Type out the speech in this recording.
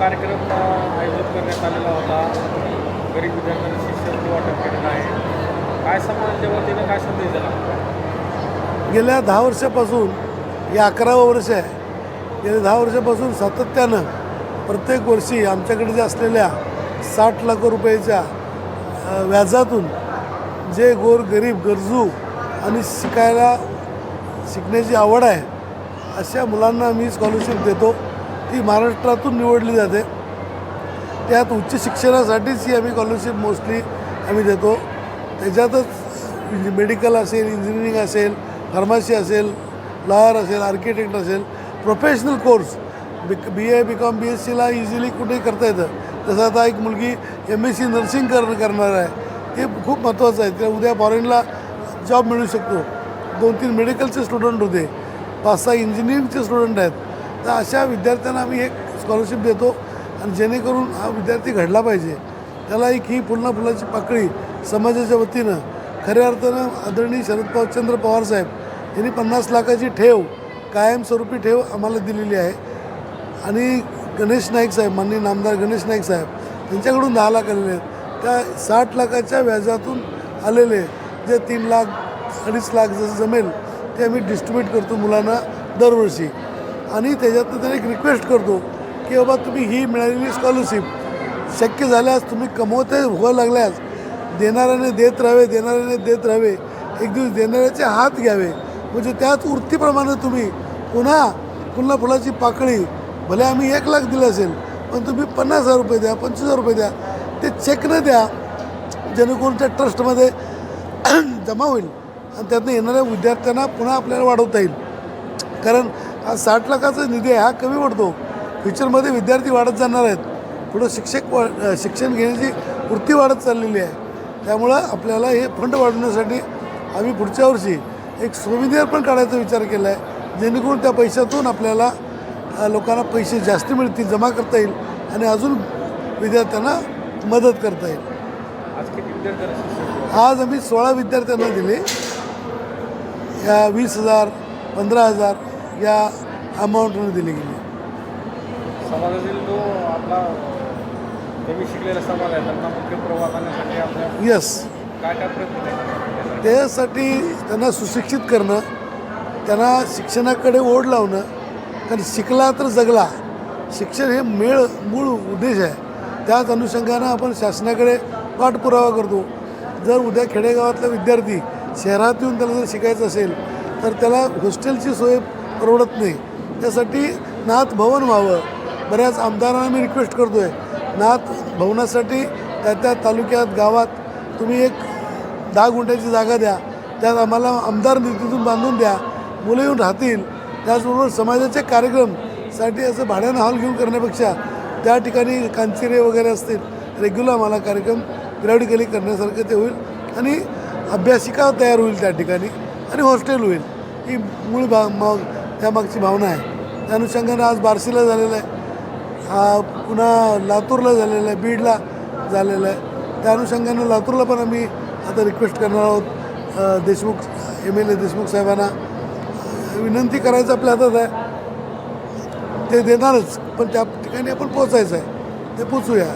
कार्यक्रम आयोजित करण्यात आलेला होता. गरीब विद्यार्थ्यांना शिष्यवृत्ती वाटप केलेलं आहे. काय समाजाच्या वतीनं काय संदेश दिला? गेल्या दहा वर्षापासून हे अकरावं वर्ष आहे. गेल्या दहा वर्षापासून सातत्यानं प्रत्येक वर्षी आमच्याकडे जे असलेल्या साठ लाख रुपयाच्या व्याजातून जे गोर गरीब गरजू आणि शिकायला शिकण्याची आवड आहे अशा मुलांना मी स्कॉलरशिप देतो. ती महाराष्ट्रातून निवडली जाते. त्यात उच्च शिक्षणासाठीच ही आम्ही स्कॉलरशिप मोस्टली आम्ही देतो. त्याच्यातच मेडिकल असेल इंजिनिअरिंग असेल फार्मसी असेल लॉयर असेल आर्किटेक्ट असेल professional course B B A B com B S सीला इझिली कुठेही करता येतं. तसं आता एक मुलगी एम एस सी नर्सिंग कर करणार आहे. ते खूप महत्त्वाचं आहे. त्या उद्या फॉरेनला जॉब मिळू शकतो. दोन तीन मेडिकलचे स्टुडंट होते. पाच सहा इंजिनिअरिंगचे स्टुडंट आहेत. तर अशा विद्यार्थ्यांना आम्ही एक स्कॉलरशिप देतो आणि जेणेकरून हा विद्यार्थी घडला पाहिजे. त्याला एक ही पुन्हा फुलाची पाकळी समाजाच्या वतीनं खऱ्या अर्थानं आदरणीय शरद पवारचंद्र पवार साहेब यांनी पन्नास लाखाची ठेव कायमस्वरूपी ठेव आम्हाला दिलेली आहे. आणि गणेश नाईक साहेब माननीय नामदार गणेश नाईक साहेब त्यांच्याकडून दहा लाख आलेले आहेत. त्या साठ लाखाच्या व्याजातून आलेले जे तीन लाख अडीच लाख जसं जमेल ते आम्ही डिस्ट्रीब्यूट करतो मुलांना दरवर्षी. आणि त्याच्यातनं त्यांना एक रिक्वेस्ट करतो की बाबा तुम्ही ही मिळालेली स्कॉलरशिप शक्य झाल्यास तुम्ही कमवते व्हावं लागल्यास देणाऱ्याने देत राहावे देणाऱ्याने देत राहावे एक दिवस देणाऱ्याचे हात घ्यावे. म्हणजे त्याच वृत्तीप्रमाणे तुम्ही पुन्हा पुन्हा फुलाची पाकळी भले आम्ही एक लाख दिलं असेल पण तुम्ही पन्नास हजार रुपये द्या पंचवीस हजार रुपये द्या ते चेकनं द्या जेणेकरून त्या ट्रस्टमध्ये जमा होईल आणि त्यातनं येणाऱ्या विद्यार्थ्यांना पुन्हा आपल्याला वाढवता येईल. कारण हा साठ लाखाचा निधी आहे हा कमी पडतो. फ्युचरमध्ये विद्यार्थी वाढत जाणार आहेत. पुढं शिक्षक वा शिक्षण घेण्याची वृत्ती वाढत चाललेली आहे. त्यामुळं आपल्याला हे फंड वाढवण्यासाठी आम्ही पुढच्या वर्षी एक सोविनियर पण काढायचा विचार केला आहे जेणेकरून त्या पैशातून आपल्याला लोकांना पैसे जास्त मिळतील जमा करता येईल आणि अजून विद्यार्थ्यांना मदत करता येईल. आज आम्ही सोळा विद्यार्थ्यांना दिले. या वीस हजार पंधरा हजार या अमाऊंटने दिली गेली. समाजातील जो आपला कमी शिकलेला समाज आहे त्यांना मुख्य प्रवाह करण्यासाठी आपल्या यस काय काय प्रयत्न करतात? त्यासाठी त्यांना सुशिक्षित करणं त्यांना शिक्षणाकडे ओढ लावणं कारण शिकला तर जगला. शिक्षण हे मेळ मूळ उद्देश आहे. त्याच अनुषंगानं आपण शासनाकडे पाठपुरावा करतो. जर उद्या खेडेगावातला विद्यार्थी शहरात येऊन त्याला जर शिकायचं असेल तर त्याला हॉस्टेलची सोय परवडत नाही. त्यासाठी नाथ भवन व्हावं. बऱ्याच आमदारांना मी रिक्वेस्ट करतो आहे नाथ भवनासाठी त्या त्या तालुक्यात गावात तुम्ही एक दहा गुंठ्याची जागा द्या. त्यात आम्हाला आमदार निधीतून बांधून द्या. मुलं येऊन राहतील. त्याचबरोबर समाजाचे कार्यक्रमसाठी असं भाड्यानं हॉल घेऊन करण्यापेक्षा त्या ठिकाणी कांचिरे वगैरे असतील रेग्युलर आम्हाला कार्यक्रम पिरियडिकली करण्यासारखं ते होईल आणि अभ्यासिका तयार होईल त्या ठिकाणी आणि हॉस्टेल होईल. ही मूळ भा मग त्यामागची भावना आहे. त्या अनुषंगाने आज बार्शीला झालेलं आहे. हा पुन्हा लातूरला झालेलं आहे बीडला झालेलं आहे. त्या अनुषंगानं लातूरला पण आम्ही आता रिक्वेस्ट करणार आहोत. Deshmukh M L A Deshmukh साहेबांना. विनंती करायचं आपल्या हातात आहे. ते देणारच पण त्या ठिकाणी आपण पोचायचं आहे. ते पोचूया